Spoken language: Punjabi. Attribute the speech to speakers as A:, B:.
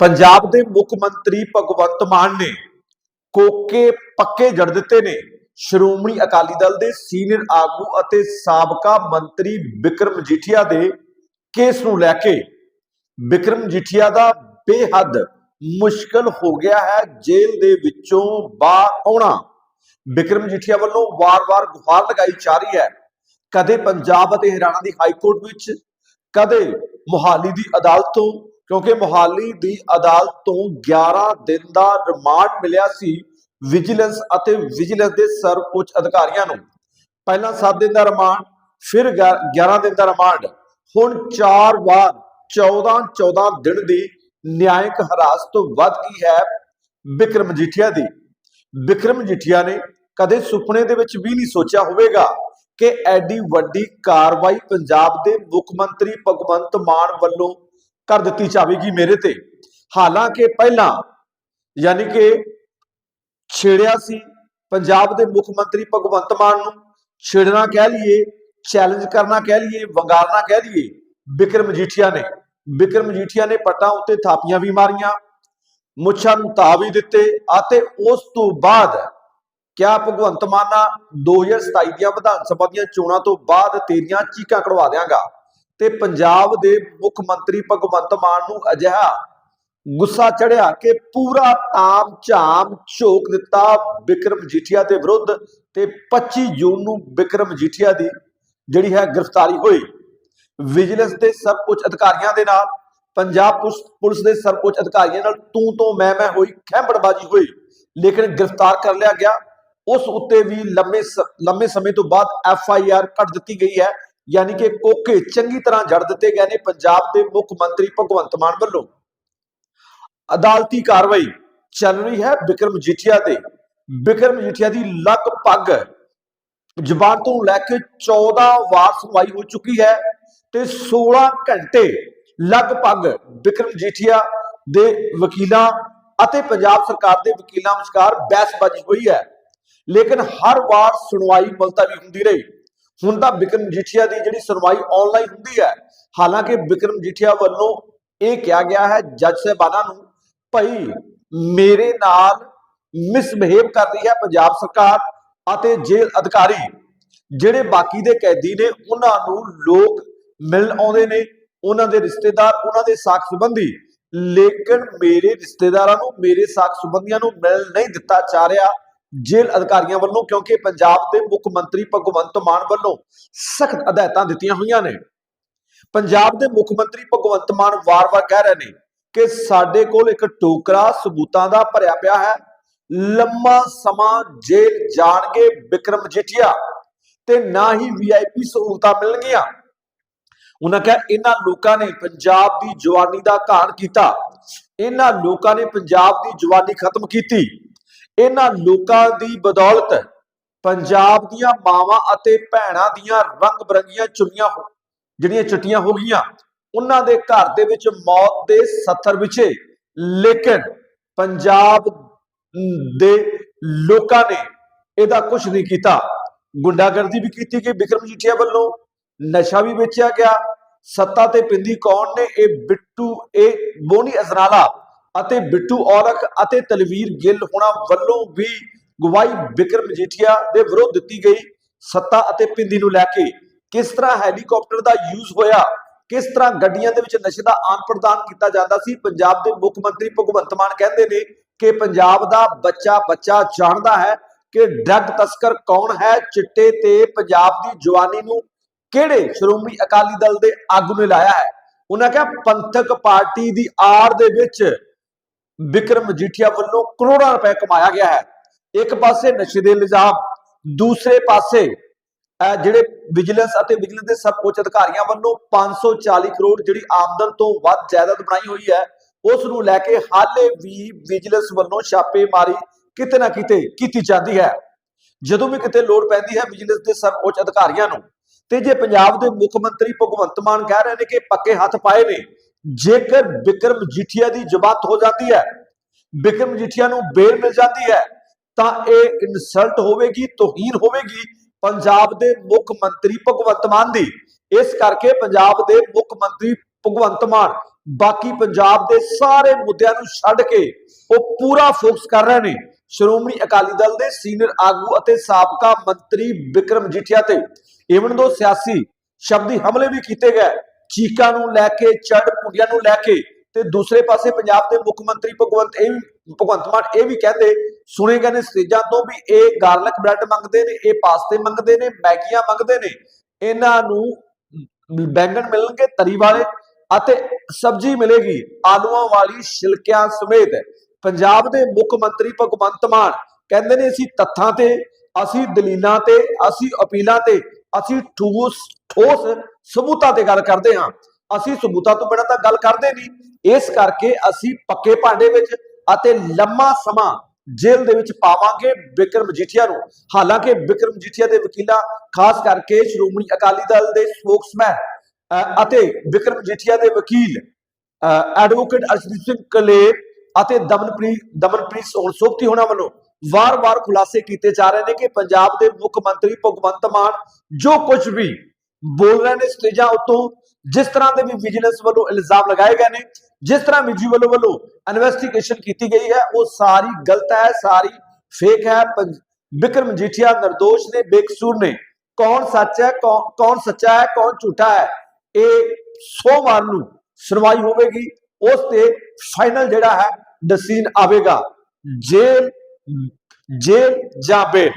A: ਪੰਜਾਬ ਦੇ ਮੁੱਖ ਮੰਤਰੀ ਭਗਵੰਤ ਮਾਨ ਨੇ ਕੋਕੇ ਪੱਕੇ ਜੜ ਦਿੱਤੇ ਨੇ। ਸ਼੍ਰੋਮਣੀ ਅਕਾਲੀ ਦਲ ਦੇ ਸੀਨੀਅਰ ਆਗੂ ਅਤੇ ਸਾਬਕਾ ਮੰਤਰੀ ਵਿਕਰਮ ਮਜੀਠੀਆ ਦੇ ਕੇਸ ਨੂੰ ਲੈ ਕੇ ਵਿਕਰਮ ਮਜੀਠੀਆ ਦਾ ਬੇਹੱਦ ਮੁਸ਼ਕਲ ਹੋ ਗਿਆ ਹੈ। ਜੇਲ੍ਹ ਦੇ ਵਿੱਚੋਂ ਬਾਹਰ ਆਉਣਾ। ਵਿਕਰਮ ਮਜੀਠੀਆ ਵੱਲੋਂ ਵਾਰ-ਵਾਰ ਗੁਹਾਰ ਲਗਾਈ ਜਾ ਰਹੀ ਹੈ। ਕਦੇ ਪੰਜਾਬ ਅਤੇ ਹਰਿਆਣਾ ਦੀ ਹਾਈ ਕੋਰਟ ਵਿੱਚ, ਕਦੇ ਮੁਹਾਲੀ ਦੀ ਅਦਾਲਤ ਤੋਂ ਕਿਉਂਕਿ ਮੁਹਾਲੀ ਦੀ ਅਦਾਲਤ ਤੋਂ 11 ਦਿਨ ਦਾ ਰਿਮਾਂਡ ਮਿਲਿਆ ਸੀ ਵਿਜੀਲੈਂਸ ਅਤੇ ਵਿਜੀਲੈਂਸ ਦੇ ਸਰਵਉੱਚ ਅਧਿਕਾਰੀਆਂ ਨੂੰ। ਪਹਿਲਾਂ 7 ਦਿਨ ਦਾ ਰਿਮਾਂਡ, ਫਿਰ 11 ਦਿਨ ਦਾ ਰਿਮਾਂਡ। ਹੁਣ 4 ਵਾਰ 14 14 ਦਿਨ ਦੀ ਨਿਆਇਕ ਹਿਰਾਸਤ ਤੋਂ ਵੱਧ ਗਈ ਹੈ ਵਿਕਰਮ ਮਜੀਠੀਆ ਦੀ। ਵਿਕਰਮ ਮਜੀਠੀਆ ਨੇ ਕਦੇ ਸੁਪਨੇ ਦੇ ਵਿੱਚ ਵੀ ਨਹੀਂ ਸੋਚਿਆ ਹੋਵੇਗਾ ਕਿ ਐਡੀ ਵੱਡੀ ਕਾਰਵਾਈ ਪੰਜਾਬ ਦੇ ਮੁੱਖ ਮੰਤਰੀ ਭਗਵੰਤ ਮਾਨ ਵੱਲੋਂ ਕਰ ਦਿੱਤੀ ਜਾਵੇਗੀ ਮੇਰੇ ਤੇ। ਹਾਲਾਂਕਿ ਪਹਿਲਾਂ ਯਾਨੀ ਕਿ ਛੇੜਿਆ ਸੀ ਪੰਜਾਬ ਦੇ ਮੁੱਖ ਮੰਤਰੀ ਭਗਵੰਤ ਮਾਨ ਨੂੰ, ਛੇੜਨਾ ਕਹਿ ਲਈਏ ਚੈਲੰਜ ਕਰਨਾ ਕਹਿ ਲਈਏ, ਵੰਗਾਰਨਾ ਕਹਿ ਲਈਏ, ਬਿਕਰਮ ਮਜੀਠੀਆ ਨੇ। ਬਿਕਰਮ ਮਜੀਠੀਆ ਨੇ ਪੱਟਾਂ ਉੱਤੇ ਥਾਪੀਆਂ ਵੀ ਮਾਰੀਆਂ, ਮੁੱਛਾਂ ਨੂੰ ਤਾ ਵੀ ਦਿੱਤੇ, ਅਤੇ ਉਸ ਤੋਂ ਬਾਅਦ ਕਿਆ ਭਗਵੰਤ ਮਾਨਾ 2027 ਦੀਆਂ ਵਿਧਾਨ ਸਭਾ ਦੀਆਂ ਚੋਣਾਂ ਤੋਂ ਬਾਅਦ ਤੇਰੀਆਂ ਚੀਕਾਂ ਕਢਵਾ ਦਿਆਂਗਾ। ਤੇ ਪੰਜਾਬ ਦੇ ਮੁੱਖ ਮੰਤਰੀ ਭਗਵੰਤ ਮਾਨ ਨੂੰ ਅਜਿਹਾ ਗੁੱਸਾ ਚੜਿਆ ਕਿ ਪੂਰਾ ਤਾਮ ਝਾਮ ਝੋਕ ਦਿੱਤਾ ਵਿਕਰਮ ਜੀਠੀਆ ਦੇ ਵਿਰੁੱਧ ਤੇ 25 ਜੂਨ ਨੂੰ ਵਿਕਰਮ ਜੀਠੀਆ ਦੀ ਜਿਹੜੀ ਹੈ ਗ੍ਰਿਫਤਾਰੀ ਹੋਈ। ਵਿਜੀਲੈਂਸ ਦੇ ਸਰਵਉੱਚ ਅਧਿਕਾਰੀਆਂ ਦੇ ਨਾਲ, ਪੰਜਾਬ ਪੁਲਿਸ ਪੁਲਿਸ ਦੇ ਸਰਵਉੱਚ ਅਧਿਕਾਰੀਆਂ ਨਾਲ ਤੂੰ ਤੋਂ ਮੈਂ ਮੈਂ ਹੋਈ ਖੈਂਬੜਬਾਜੀ ਹੋਈ, ਲੇਕਿਨ ਗ੍ਰਿਫਤਾਰ ਕਰ ਲਿਆ ਗਿਆ। ਉਸ ਉੱਤੇ ਵੀ ਲੰਮੇ ਲੰਮੇ ਸਮੇਂ ਤੋਂ ਬਾਅਦ ਐਫ ਆਈ ਆਰ ਕੱਢ ਦਿੱਤੀ ਗਈ ਹੈ। ਯਾਨੀ ਕਿ ਕੋਕੇ ਚੰਗੀ ਤਰ੍ਹਾਂ ਜੜ ਦਿੱਤੇ ਗਏ ਨੇ ਪੰਜਾਬ ਦੇ ਮੁੱਖ ਮੰਤਰੀ ਭਗਵੰਤ ਮਾਨ ਵੱਲੋਂ। ਅਦਾਲਤੀ ਕਾਰਵਾਈ ਚੱਲ ਰਹੀ ਹੈ ਬਿਕਰਮ ਜੀਠੀਆ ਤੇ। ਵਿਕਰਮ ਜੀਠੀਆ ਦੀ ਲਗਭਗ ਜ਼ਬਾਨ ਤੋਂ ਲੈ ਕੇ 14 ਵਾਰ ਸੁਣਵਾਈ ਹੋ ਚੁੱਕੀ ਹੈ ਤੇ 16 ਘੰਟੇ ਲਗਭਗ ਬਿਕਰਮ ਜੀਠੀਆ ਦੇ ਵਕੀਲਾਂ ਅਤੇ ਪੰਜਾਬ ਸਰਕਾਰ ਦੇ ਵਕੀਲਾਂ ਵਿਚਕਾਰ ਬਹਿਸਬਾਜ਼ੀ ਹੋਈ ਹੈ। ਲੇਕਿਨ ਹਰ ਵਾਰ ਸੁਣਵਾਈ ਮੁਲਤਵੀ ਹੁੰਦੀ ਰਹੀ। ਹੁਣ ਤਾਂ ਵਿਕਰਮ ਜੀਠੀਆ ਦੀ ਜਿਹੜੀ ਸੁਣਵਾਈ ਆਨਲਾਈਨ ਹੁੰਦੀ ਹੈ, ਹਾਲਾਂਕਿ ਵਿਕਰਮ ਜੀਠੀਆ ਵੱਲੋਂ ਇਹ ਕਿਹਾ ਗਿਆ ਹੈ, ਜੱਜ ਸਾਹਿਬਾਨਾਂ ਨੂੰ, ਭਾਈ ਮੇਰੇ ਨਾਲ ਮਿਸਬਿਹੇਵ ਕਰ ਰਹੀ ਹੈ ਪੰਜਾਬ ਸਰਕਾਰ ਅਤੇ ਜੇਲ੍ਹ ਅਧਿਕਾਰੀ, ਜਿਹੜੇ ਬਾਕੀ ਦੇ ਕੈਦੀ ਨੇ, ਉਹਨਾਂ ਨੂੰ ਲੋਕ ਮਿਲਣ ਆਉਂਦੇ ਨੇ, ਉਹਨਾਂ ਦੇ ਰਿਸ਼ਤੇਦਾਰ, ਉਹਨਾਂ ਦੇ ਸਾਖ ਸੰਬੰਧੀ। ਲੇਕਿਨ ਮੇਰੇ ਰਿਸ਼ਤੇਦਾਰਾਂ ਨੂੰ, ਮੇਰੇ ਸਾਖ ਸੰਬੰਧੀਆਂ ਨੂੰ ਮਿਲ ਨਹੀਂ ਦਿੱਤਾ ਜਾ ਰਿਹਾ। ਜੇਲ੍ਹ ਅਧਿਕਾਰੀਆਂ ਵੱਲੋਂ, ਕਿਉਂਕਿ ਪੰਜਾਬ ਦੇ ਮੁੱਖ ਮੰਤਰੀ ਭਗਵੰਤ ਮਾਨ ਵੱਲੋਂ ਸਖਤ ਹਦਾਇਤਾਂ ਦਿੱਤੀਆਂ ਹੋਈਆਂ ਨੇ। ਪੰਜਾਬ ਦੇ ਮੁੱਖ ਮੰਤਰੀ ਭਗਵੰਤ ਮਾਨ ਵਾਰ-ਵਾਰ ਕਹਿ ਰਹੇ ਨੇ ਕਿ ਸਾਡੇ ਕੋਲ ਇੱਕ ਟੋਕਰਾ ਸਬੂਤਾਂ ਦਾ ਭਰਿਆ ਪਿਆ ਹੈ। ਲੰਮਾ ਸਮਾਂ ਜੇਲ੍ਹ ਜਾਣਗੇ ਵਿਕਰਮ ਜੀਠੀਆ ਤੇ ਨਾ ਹੀ ਵੀਆਈਪੀ ਸਹੂਲਤਾਂ ਮਿਲਣਗੀਆਂ। ਉਹਨਾਂ ਕਿਹਾ, ਇਹਨਾਂ ਲੋਕਾਂ ਨੇ ਪੰਜਾਬ ਦੀ ਜਵਾਨੀ ਦਾ ਘਾਣ ਕੀਤਾ। ਇਹਨਾਂ ਲੋਕਾਂ ਨੇ ਪੰਜਾਬ ਦੀ ਜਵਾਨੀ ਖਤਮ ਕੀਤੀ। ਇਹਨਾਂ ਲੋਕਾਂ ਦੀ ਬਦੌਲਤ ਪੰਜਾਬ ਦੀਆਂ ਮਾਵਾਂ ਅਤੇ ਭੈਣਾਂ ਦੀਆਂ ਰੰਗ ਬਰੰਗੀਆਂ ਚੁੰਨੀਆਂ ਜਿਹੜੀਆਂ ਚਿੱਟੀਆਂ ਹੋ ਗਈਆਂ, ਉਹਨਾਂ ਦੇ ਘਰ ਦੇ ਵਿੱਚ ਮੌਤ ਦੇ ਸੱਥਰ ਵਿਛੇ। ਲੇਕਿਨ ਪੰਜਾਬ ਦੇ ਲੋਕਾਂ ਨੇ ਇਹਦਾ ਕੁਝ ਨਹੀਂ ਕੀਤਾ। ਗੁੰਡਾਗਰਦੀ ਵੀ ਕੀਤੀ ਗਈ, ਵਿਕਰਮ ਜੀਠੀਆ ਵੱਲੋਂ। ਨਸ਼ਾ ਵੀ ਵੇਚਿਆ ਗਿਆ। ਸੱਤਾ ਤੇ ਪਿੰਦੀ ਕੌਣ ਨੇ? ਇਹ ਬਿੱਟੂ ਇਹ ਬੋਨੀ ਅਜ਼ਨਾਲਾ ਅਤੇ ਬਿੱਟੂ ਔਲਖ ਅਤੇ ਤਲਵੀਰ ਗਿੱਲ ਹੋਣਾ ਵੱਲੋਂ ਵੀ ਗਵਾਹੀ ਵਿਕਰਮ ਮਜੀਠੀਆ ਦੇ ਵਿਰੁੱਧ ਦਿੱਤੀ ਗਈ। ਸੱਤਾ ਅਤੇ ਪਿੰਦੀ ਨੂੰ ਲੈ ਕੇ ਕਿਸ ਤਰ੍ਹਾਂ ਹੈਲੀਕਾਪਟਰ ਦਾ ਯੂਜ਼ ਹੋਇਆ, ਕਿਸ ਤਰ੍ਹਾਂ ਗੱਡੀਆਂ ਦੇ ਵਿੱਚ ਨਸ਼ੇ ਦਾ ਆਨ ਪ੍ਰਦਾਨ ਕੀਤਾ ਜਾਂਦਾ ਸੀ, ਪੰਜਾਬ ਦੇ ਮੁੱਖ ਮੰਤਰੀ ਭਗਵੰਤ ਮਾਨ ਕਹਿੰਦੇ ਨੇ ਕਿ ਪੰਜਾਬ ਦਾ ਬੱਚਾ ਬੱਚਾ ਜਾਣਦਾ ਹੈ ਕਿ ਡਰੱਗ ਤਸਕਰ ਕੌਣ ਹੈ, ਚਿੱਟੇ ਤੇ ਪੰਜਾਬ ਦੀ ਜਵਾਨੀ ਨੂੰ ਕਿਹੜੇ ਸ਼੍ਰੋਮਣੀ ਅਕਾਲੀ ਦਲ ਦੇ ਆਗੂ ਨੇ ਲਾਇਆ ਹੈ। ਉਹਨਾਂ ਕਿਹਾ, ਪੰਥਕ ਪਾਰਟੀ ਦੀ ਆੜ ਦੇ ਵਿੱਚ ਵਿਕਰਮ ਮਜੀਠੀਆ ਵੱਲੋਂ ਕਰੋੜਾਂ ਰੁਪਏ ਕਮਾਇਆ ਗਿਆ ਹੈ। ਇੱਕ ਪਾਸੇ ਨਸ਼ੇ ਦੇ ਇਲਜ਼ਾਮ, ਦੂਸਰੇ ਪਾਸੇ ਜਿਹੜੇ ਵਿਜੀਲੈਂਸ ਅਤੇ ਵਿਜੀਲੈਂਸ ਦੇ ਸਭ ਉੱਚ ਅਧਿਕਾਰੀਆਂ ਵੱਲੋਂ 540 ਕਰੋੜ ਜਿਹੜੀ ਆਮਦਨ ਤੋਂ ਵੱਧ ਜਾਇਦਾਦ ਬਣਾਈ ਹੋਈ ਹੈ, ਉਸ ਨੂੰ ਲੈ ਕੇ ਹਾਲੇ ਵੀ ਵਿਜੀਲੈਂਸ ਵੱਲੋਂ ਛਾਪੇਮਾਰੀ ਕਿਤੇ ਨਾ ਕਿਤੇ ਕੀਤੀ ਜਾਂਦੀ ਹੈ। ਜਦੋਂ ਵੀ ਕਿਤੇ ਲੋੜ ਪੈਂਦੀ ਹੈ ਵਿਜੀਲੈਂਸ ਦੇ ਸਭ ਉੱਚ ਅਧਿਕਾਰੀਆਂ ਨੂੰ, ਤੇ ਜੇ ਪੰਜਾਬ ਦੇ ਮੁੱਖ ਮੰਤਰੀ ਭਗਵੰਤ ਮਾਨ ਕਹਿ ਰਹੇ ਨੇ ਕਿ ਪੱਕੇ ਹੱਥ ਪਾਏ ਨੇ ਜੇਕਰ ਵਿਕਰਮ ਜੀਠੀਆ ਦੀ ਜਮਾਤ ਹੋ ਜਾਂਦੀ ਹੈ, ਵਿਕਰਮ ਜੀਠੀਆ ਨੂੰ ਬੇਲ ਮਿਲ ਜਾਂਦੀ ਹੈ, ਤਾਂ ਇਹ ਇਨਸਲਟ ਹੋਵੇਗੀ, ਤੋਹੀਨ ਹੋਵੇਗੀ ਪੰਜਾਬ ਦੇ ਮੁੱਖ ਮੰਤਰੀ ਭਗਵੰਤ ਮਾਨ ਦੀ। ਇਸ ਕਰਕੇ ਪੰਜਾਬ ਦੇ ਮੁੱਖ ਮੰਤਰੀ ਭਗਵੰਤ ਮਾਨ ਬਾਕੀ ਪੰਜਾਬ ਦੇ ਸਾਰੇ ਮੁੱਦਿਆਂ ਨੂੰ ਛੱਡ ਕੇ ਉਹ ਪੂਰਾ ਫੋਕਸ ਕਰ ਰਹੇ ਨੇ। ਸ਼੍ਰੋਮਣੀ ਅਕਾਲੀ ਦਲ ਦੇ ਸੀਨੀਅਰ ਆਗੂ ਅਤੇ ਸਾਬਕਾ ਮੰਤਰੀ ਵਿਕਰਮ ਜੀਠੀਆ ਤੇ। ਇਵਨ ਦੋ ਸਿਆਸੀ ਸ਼ਬਦੀ ਹਮਲੇ ਵੀ ਕੀਤੇ ਗਏ ਚੀਕਾਂ ਨੂੰ ਲੈ ਕੇ ਚੜ ਮੁੰਡਿਆਂ ਨੂੰ ਲੈ ਕੇ ਤੇ ਦੂਸਰੇ ਪਾਸੇ ਪੰਜਾਬ ਦੇ ਮੁੱਖ ਮੰਤਰੀ ਭਗਵੰਤ ਇਹ ਭਗਵੰਤ ਮਾਨ ਇਹ ਵੀ ਕਹਿੰਦੇ, ਸੁਣੇ ਗਏ ਨੇ ਸਟੇਜਾਂ ਤੋਂ ਵੀ ਇਹ ਗਾਰਲਿਕ ਬ੍ਰੈਡ ਮੰਗਦੇ ਨੇ, ਇਹ ਪਾਸਤੇ ਮੰਗਦੇ ਨੇ, ਮੈਗੀਆਂ ਮੰਗਦੇ ਨੇ। ਇਹਨਾਂ ਨੂੰ ਬੈਂਗਣ ਮਿਲਣਗੇ ਤਰੀ ਵਾਲੇ ਅਤੇ ਸਬਜ਼ੀ ਮਿਲੇਗੀ ਆਲੂਆਂ ਵਾਲੀ ਛਿਲਕਿਆਂ ਸਮੇਤ। ਪੰਜਾਬ ਦੇ ਮੁੱਖ ਮੰਤਰੀ ਭਗਵੰਤ ਮਾਨ ਕਹਿੰਦੇ ਨੇ, ਅਸੀਂ ਤੱਥਾਂ ਤੇ, ਅਸੀਂ ਦਲੀਲਾਂ ਤੇ, ਅਸੀਂ ਅਪੀਲਾਂ ਤੇ ਅਸੀਂ ਠੋਸ ਠੋਸ ਸਬੂਤਾਂ ਤੇ ਗੱਲ ਕਰਦੇ ਹਾਂ। ਅਸੀਂ ਸਬੂਤਾਂ ਤੋਂ ਬਿਨਾਂ ਤਾਂ ਗੱਲ ਕਰਦੇ ਨਹੀਂ। ਇਸ ਕਰਕੇ ਅਸੀਂ ਪੱਕੇ ਭਾਂਡੇ ਵਿੱਚ ਅਤੇ ਲੰਮਾ ਸਮਾਂ ਜੇਲ੍ਹ ਦੇ ਵਿੱਚ ਪਾਵਾਂਗੇ ਵਿਕਰਮ ਮਜੀਠੀਆ ਨੂੰ। ਹਾਲਾਂਕਿ ਬਿਕਰਮ ਮਜੀਠੀਆ ਦੇ ਵਕੀਲਾਂ ਖਾਸ ਕਰਕੇ ਸ਼੍ਰੋਮਣੀ ਅਕਾਲੀ ਦਲ ਦੇ ਸਪੋਕਸਮੈਨ ਅ, ਅਤੇ ਬਿਕਰਮ ਮਜੀਠੀਆ ਦੇ ਵਕੀਲ ਅ, ਐਡਵੋਕੇਟ ਅਰਸ਼ਦੀਪ ਸਿੰਘ ਕਲੇਰ ਅਤੇ ਦਮਨਪ੍ਰੀਤ ਦਮਨਪ੍ਰੀਤ ਸੋਹਣ ਸੋਪਤੀ ਹੋਣਾ ਵੱਲੋਂ ਵਾਰ-ਵਾਰ ਖੁਲਾਸੇ ਕੀਤੇ ਜਾ ਰਹੇ ਨੇ ਕਿ ਪੰਜਾਬ ਦੇ ਮੁੱਖ ਮੰਤਰੀ ਭਗਵੰਤ ਮਾਨ ਜੋ ਕੁਝ ਵੀ ਬੋਲ ਰਹੇ ਨੇ ਸਟੇਜਾਂ ਉੱਤੋਂ ਜਿਸ ਤਰ੍ਹਾਂ ਦੇ ਵੀ ਵਿਜੀਲੈਂਸ ਵੱਲੋਂ ਇਲਜ਼ਾਮ ਲਗਾਏ ਗਏ ਨੇ, ਜਿਸ ਤਰ੍ਹਾਂ ਵਿਜੀ ਵੱਲੋਂ ਵੱਲੋਂ ਇਨਵੈਸਟੀਗੇਸ਼ਨ ਕੀਤੀ ਗਈ ਹੈ, ਉਹ ਸਾਰੀ ਗਲਤ ਹੈ, ਸਾਰੀ ਫੇਕ ਹੈ। ਪੰਜ- ਵਿਕਰਮ ਜੀਠੀਆ ਨਿਰਦੋਸ਼ ਨੇ, ਬੇਕਸੂਰ ਨੇ। ਕੌਣ ਸੱਚ ਹੈ ਕੌਣ ਸੱਚਾ ਹੈ, ਕੌਣ ਝੂਠਾ ਹੈ, ਇਹ ਸੋਮਵਾਰ ਨੂੰ ਸੁਣਵਾਈ ਹੋਵੇਗੀ। ਉਸ ਤੇ ਫਾਈਨਲ ਜਿਹੜਾ ਹੈ ਡਿਸੀਜਨ ਆਵੇਗਾ। ਜੇਲ ਜੇਲ ਜਾਂ ਬੇਲ